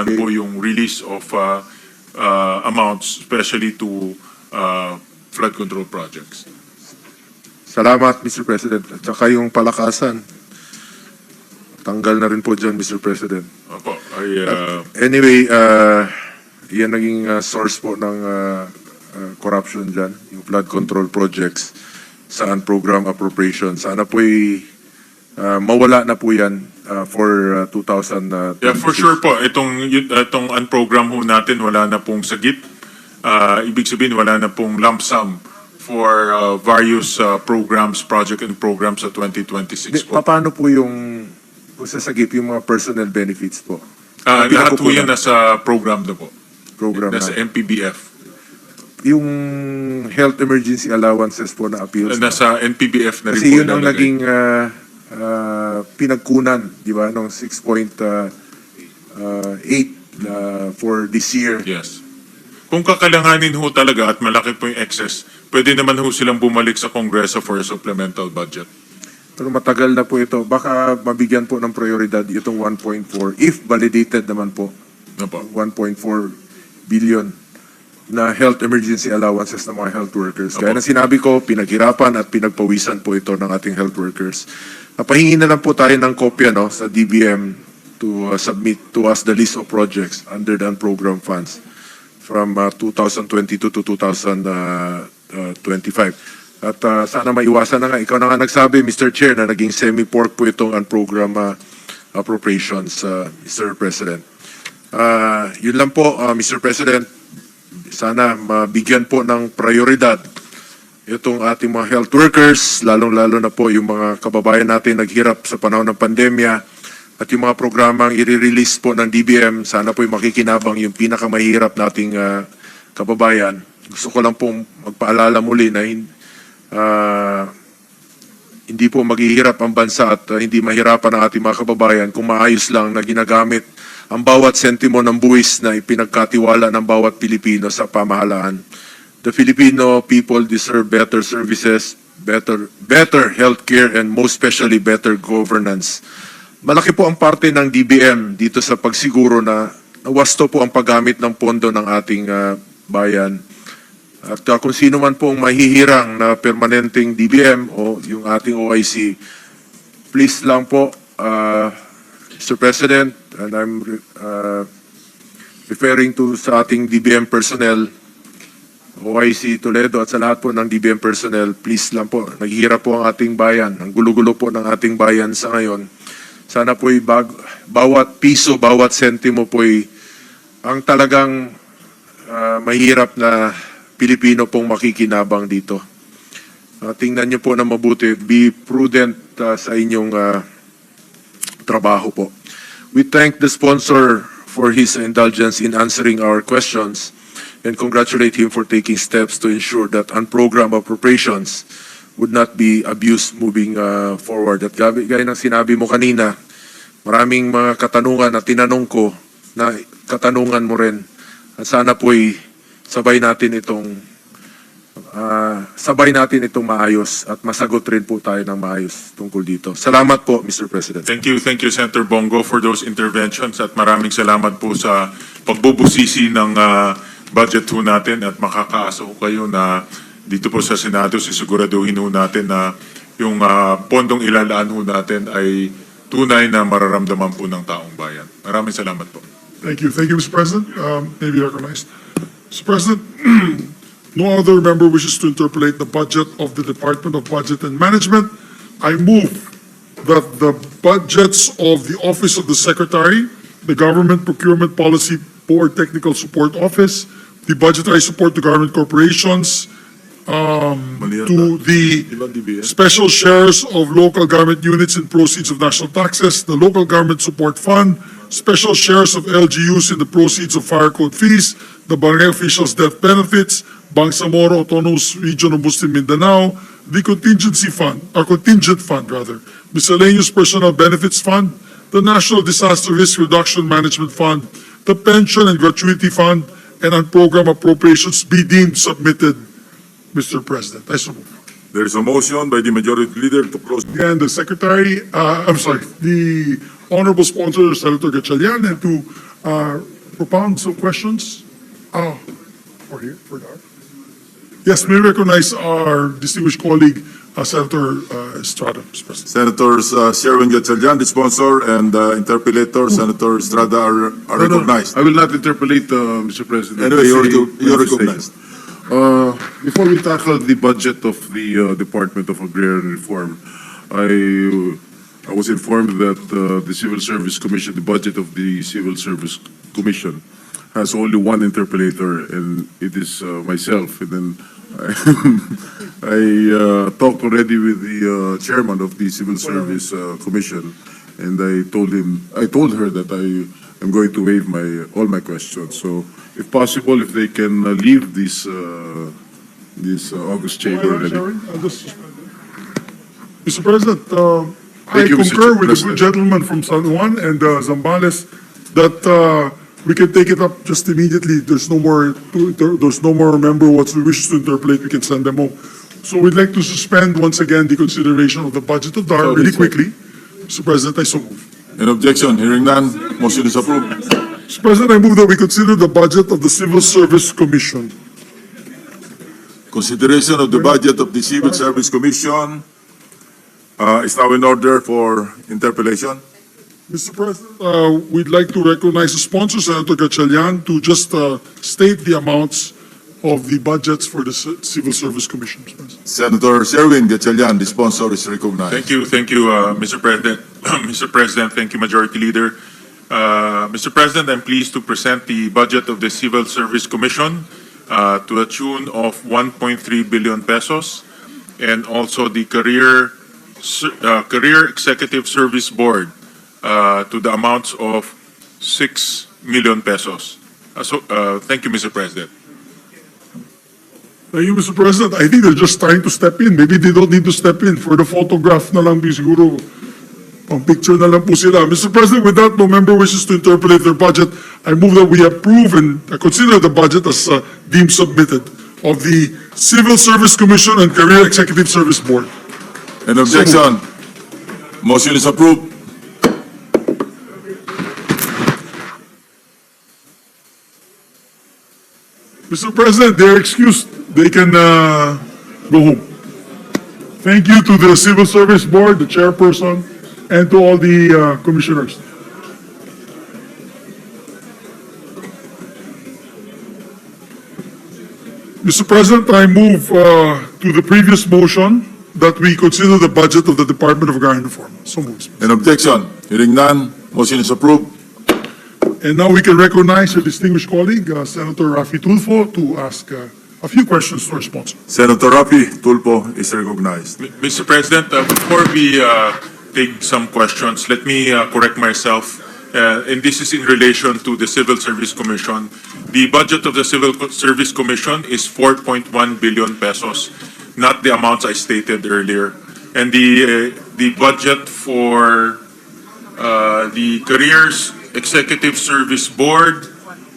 naman po yung release of uh, uh, amounts, especially to uh, flood control projects. Salamat, Mr. President. At saka yung palakasan. Tanggal na rin po dyan, Mr. President. Opo, I, uh, Anyway, uh, yan naging uh, source po ng uh, uh, corruption dyan, yung flood control projects sa program appropriation. Sana po'y uh, mawala na po yan uh, for uh, 2026. Yeah, for sure po. Itong, itong unprogram ho natin, wala na pong sagip. Ah, ibig sabihin, wala na pong lump sum for uh, various uh, programs, project and programs sa 2026 Di, po. paano po yung kung sasagip yung mga personal benefits po? Ah, Ang lahat po yan nasa program na po. program Nasa na. MPBF. Yung health emergency allowances po na appeals. Nasa NPBF na rin Kasi po yun ang naging ah, ah, pinagkunan, di ba, ng 6.8 na for this year. Yes. Kung kakalanganin ho talaga at malaki po yung excess, pwede naman ho silang bumalik sa Kongreso for a supplemental budget. Pero matagal na po ito. Baka mabigyan po ng prioridad itong 1.4 if validated naman po. Ano po? 1.4 billion na health emergency allowances ng mga health workers. Kaya Opo. na sinabi ko, pinaghirapan at pinagpawisan po ito ng ating health workers. Napahingi na lang po tayo ng kopya no, sa DBM to uh, submit to us the list of projects under the program funds from uh, 2022 to 2025. At uh, sana maiwasan na nga. Ikaw na nga nagsabi, Mr. Chair, na naging semi-pork po itong unprogram uh, appropriations, uh, Mr. President. Ah, yun lang po, ah, Mr. President. Sana mabigyan po ng prioridad itong ating mga health workers, lalong-lalo na po yung mga kababayan natin naghirap sa panahon ng pandemya at yung mga programang i-release po ng DBM, sana po yung makikinabang yung pinakamahirap nating ah, kababayan. Gusto ko lang pong magpaalala muli na ah, hindi po maghihirap ang bansa at uh, hindi mahirapan ang ating mga kababayan kung maayos lang na ginagamit ang bawat sentimo ng buwis na ipinagkatiwala ng bawat Pilipino sa pamahalaan. The Filipino people deserve better services, better better healthcare and most especially better governance. Malaki po ang parte ng DBM dito sa pagsiguro na nawasto po ang paggamit ng pondo ng ating ah, bayan. At uh, kung sino man pong mahihirang na permanenteng DBM o yung ating OIC, please lang po, uh, Mr. President, and I'm uh, referring to sa ating DBM personnel, OIC Toledo at sa lahat po ng DBM personnel, please lang po, naghihirap po ang ating bayan, ang gulo-gulo po ng ating bayan sa ngayon. Sana po'y bag, bawat piso, bawat sentimo po'y ang talagang ah, mahirap na Pilipino pong makikinabang dito. Ah, tingnan niyo po na mabuti. Be prudent ah, sa inyong ah, trabaho po. We thank the sponsor for his indulgence in answering our questions and congratulate him for taking steps to ensure that unprogrammed appropriations would not be abused moving ah, forward. At gabi, gaya ng sinabi mo kanina, maraming mga katanungan na tinanong ko na katanungan mo rin. At sana po'y sabay natin itong ah, sabay natin itong maayos at masagot rin po tayo ng maayos tungkol dito. Salamat po, Mr. President. Thank you, thank you, Senator Bongo, for those interventions at maraming salamat po sa pagbubusisi ng ah, budget ho natin at makakaasa ho kayo na dito po sa Senado sisiguraduhin ho natin na yung ah, pondong ilalaan ho natin ay tunay na mararamdaman po ng taong bayan. Maraming salamat po. Thank you. Thank you, Mr. President. Um, May be recognized. Mr. President, no other member wishes to interpolate the budget of the Department of Budget and Management. I move that the budgets of the Office of the Secretary, the Government Procurement Policy Board Technical Support Office, the budgetary support um, to government corporations, Mali to the ba, DBS? special shares of local government units in proceeds of national taxes, the local government support fund, special shares of LGUs in the proceeds of fire code fees, the barangay officials' death benefits, Bangsamoro Autonomous Region of Muslim Mindanao, the contingency fund, a contingent fund rather, miscellaneous personal benefits fund, the National Disaster Risk Reduction Management Fund, the pension and gratuity fund, and unprogrammed appropriations be deemed submitted, Mr. President. I so move. There is a motion by the majority leader to close. And the secretary, uh, I'm sorry, the honorable sponsor, Senator Gatchalian, and to uh, propound some questions? Ah, for here, for that. Yes, may recognize our distinguished colleague, uh, Senator uh, Estrada, Mr. President. Senators uh, Sherwin Gatchalian, the sponsor, and uh, interpolator, Senator Estrada are are No, no, recognized. I will not interpolate, uh, Mr. President. Anyway, you're Say- you're say. recognized. Uh, Before we tackle the budget of the uh, Department of Agrarian Reform, I, I was informed that uh, the Civil Service Commission, the budget of the Civil Service Commission has only one interpolator, and it is uh, myself. And then I, I uh, talked already with the uh, chairman of the Civil Service uh, Commission, and I told him, I told her that I am going to waive my, all my questions. So if possible, if they can uh, leave this, uh, this uh, August chamber. Already. Sharon, I'll just- Mr. President, uh, I you, Mr. concur with the President. good gentleman from San Juan and uh, Zambales that uh, we can take it up just immediately. There's no more, to- there- there's no more member to wishes to interpolate, we can send them home. So we'd like to suspend once again the consideration of the budget of DAR really quickly. Mr. President, I so move. An objection, hearing none, motion is approved. Mr. President, I move that we consider the budget of the Civil Service Commission. Consideration of the budget of the Civil Service Commission uh, is now in order for interpolation. Mr. President, uh, we'd like to recognize the sponsor, Senator Gatchalian, to just uh, state the amounts of the budgets for the Ci- Civil Service Commission. Mr. President. Senator Sherwin Gatchalian, the sponsor, is recognized. Thank you, thank you, uh, Mr. President. Mr. President, thank you, Majority Leader. Uh, Mr. President, I'm pleased to present the budget of the Civil Service Commission uh, to a tune of 1.3 billion pesos, and also the Career, Ser- uh, Career Executive Service Board uh, to the amounts of 6 million pesos. Uh, So, uh, thank you, Mr. President. Thank you, Mr. President. I think they're just trying to step in. Maybe they don't need to step in. For the photograph na lang, siguro, pang picture na lang po sila. Mr. President, with that, no member wishes to interpolate their budget. I move that we approve and consider the budget as uh, deemed submitted of the Civil Service Commission and Career Executive Service Board. In objection, motion is approved. Mr. President, they're excused. They can uh, go home. Thank you to the Civil Service Board, the chairperson, and to all the uh, commissioners. Mr. President, I move uh, to the previous motion that we consider the budget of the Department of Agrarian Reform. So moved. In objection, hearing none, motion is approved. And now we can recognize our distinguished colleague, uh, Senator Rafi Tulfo, to ask uh, a few questions to our sponsor. Senator Rafi Tulfo is recognized. M- Mr. President, uh, before we uh, take some questions, let me uh, correct myself. Uh, And this is in relation to the Civil Service Commission. The budget of the Civil Co- Service Commission is 4.1 billion pesos, not the amounts I stated earlier. And the, uh, the budget for uh, the Careers Executive Service Board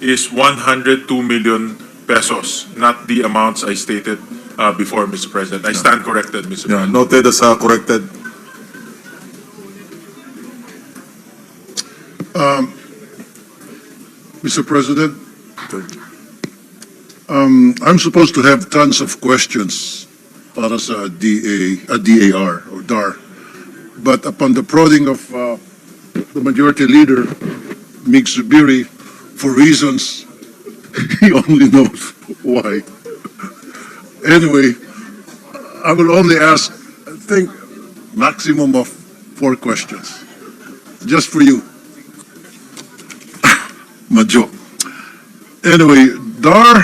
is 102 million pesos, not the amounts I stated uh, before, Mr. President. I stand corrected, Mr. Yeah, President. noted as uh, corrected. Mr. President, um, I'm supposed to have tons of questions para sa DA, uh, DAR or DAR. But upon the prodding of uh, the majority leader, Zubiri, for reasons he only knows why. Anyway, I will only ask, I think, maximum of four questions, just for you. Madjo. Anyway, DAR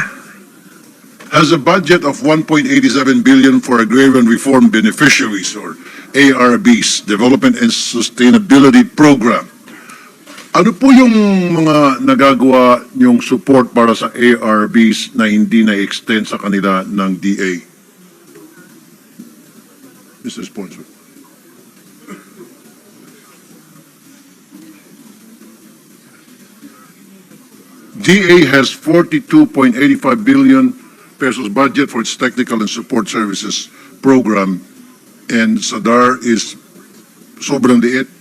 has a budget of 1.87 billion for agrarian reform beneficiaries or ARBs, Development and Sustainability Program. Ano po yung mga nagagawa yung support para sa ARBs na hindi na-extend sa kanila ng DA? Mr. Sponsor. DA has 42.85 billion pesos budget for its technical and support services program, and Sadar is sobrang liit.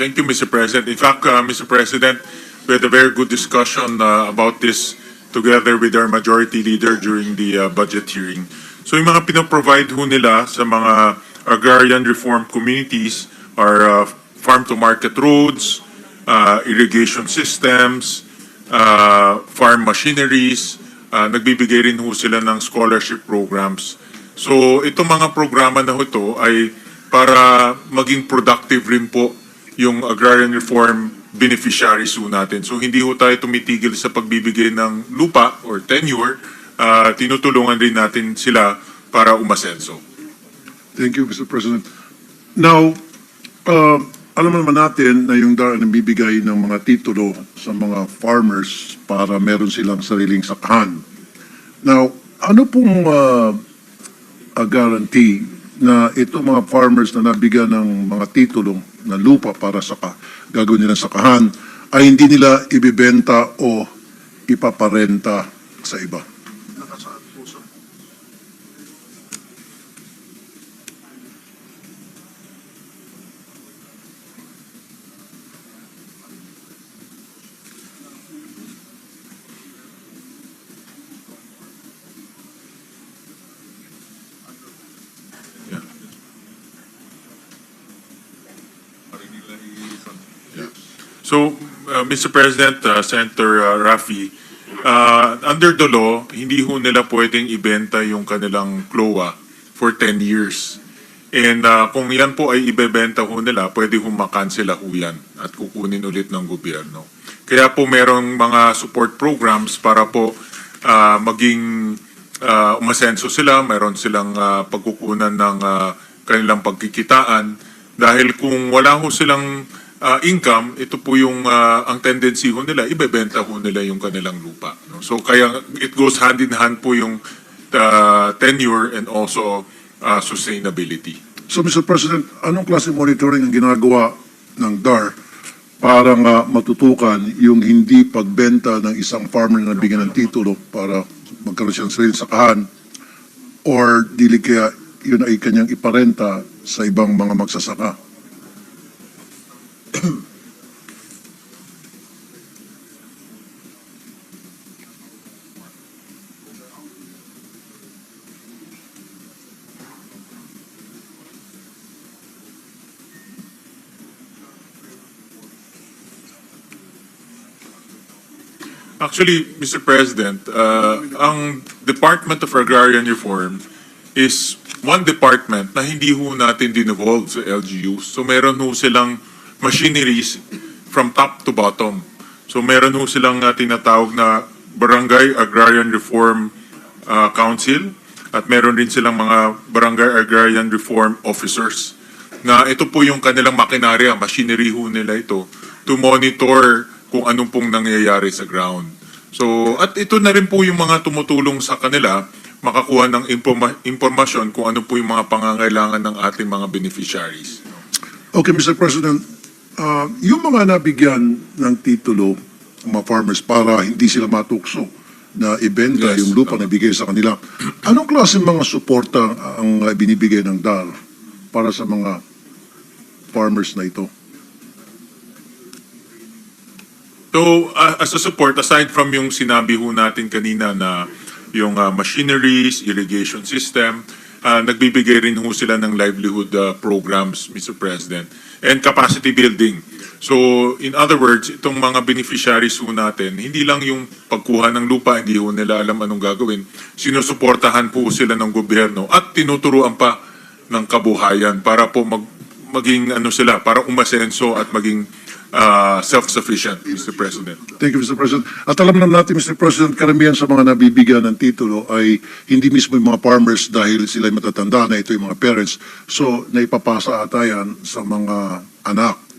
Thank you, Mr. President. In fact, uh, Mr. President, we had a very good discussion uh, about this together with our majority leader during the uh, budget hearing. So yung mga pinoprovide ho nila sa mga agrarian reform communities are uh, farm-to-market roads, uh, irrigation systems, uh, farm machineries, uh, nagbibigay rin ho sila ng scholarship programs. So itong mga programa na ho ito ay para maging productive rin po yung agrarian reform beneficiaries ho natin. So hindi ho tayo tumitigil sa pagbibigay ng lupa or tenure, uh, tinutulungan rin natin sila para umasenso. Thank you, Mr. President. Now, uh, alam naman natin na yung DAR ang bibigay ng mga titulo sa mga farmers para meron silang sariling sakahan. Now, ano pong uh, a guarantee na itong mga farmers na nabigyan ng mga titulo na lupa para saka gagawin nilang sakahan ay hindi nila ibibenta o ipaparenta sa iba? So, uh, Mr. President, uh, Senator uh, Rafi, uh, under the law, hindi ho nila pwedeng ibenta yung kanilang CLOA for 10 years. And uh, kung yan po ay ibebenta ho nila, pwede ho makansela ho yan at kukunin ulit ng gobyerno. Kaya po merong mga support programs para po uh, maging uh, umasenso sila, meron silang uh, pagkukunan ng uh, kanilang pagkikitaan. Dahil kung wala ho silang uh, income, ito po yung uh, ang tendency ho nila, ibebenta ho nila yung kanilang lupa. No? So kaya it goes hand in hand po yung uh, tenure and also uh, sustainability. So, Mr. President, anong klase monitoring ang ginagawa ng DAR para nga matutukan yung hindi pagbenta ng isang farmer na bigyan ng titulo para magkaroon siya ng sariling sakahan or dili kaya yun ay kanyang iparenta sa ibang mga magsasaka? Actually, Mr. President, uh, ang Department of Agrarian Reform is one department na hindi ho natin dinevolve sa LGUs. So meron ho silang machineries from top to bottom. So meron ho silang uh, tinatawag na Barangay Agrarian Reform uh, Council at meron rin silang mga Barangay Agrarian Reform Officers na ito po yung kanilang makinarya, machinery ho nila ito to monitor kung anong pong nangyayari sa ground. So, at ito na rin po yung mga tumutulong sa kanila makakuha ng informa- impormasyon kung ano po yung mga pangangailangan ng ating mga beneficiaries. Okay, Mr. President, uh, yung mga nabigyan ng titulo, mga farmers, para hindi sila matukso na ibenta Yes. yung lupa na bigay sa kanila, anong klase mga suporta ang binibigay ng DAR para sa mga farmers na ito? So, uh, as a support, aside from yung sinabi ho natin kanina na yung uh, machineries, irrigation system, uh, nagbibigay rin ho sila ng livelihood uh, programs, Mr. President, and capacity building. So, in other words, itong mga beneficiaries ho natin, hindi lang yung pagkuha ng lupa, hindi ho nila alam anong gagawin. Sinusuportahan po sila ng gobyerno at tinuturuan pa ng kabuhayan para po mag, maging ano sila, para umasenso at maging uh, self-sufficient, Mr. President. Thank you, Mr. President. At alam naman natin, Mr. President, karamihan sa mga nabibigyan ng titulo ay hindi mismo yung mga farmers dahil sila matatanda na ito yung mga parents. So, naipapasa ata yan sa mga anak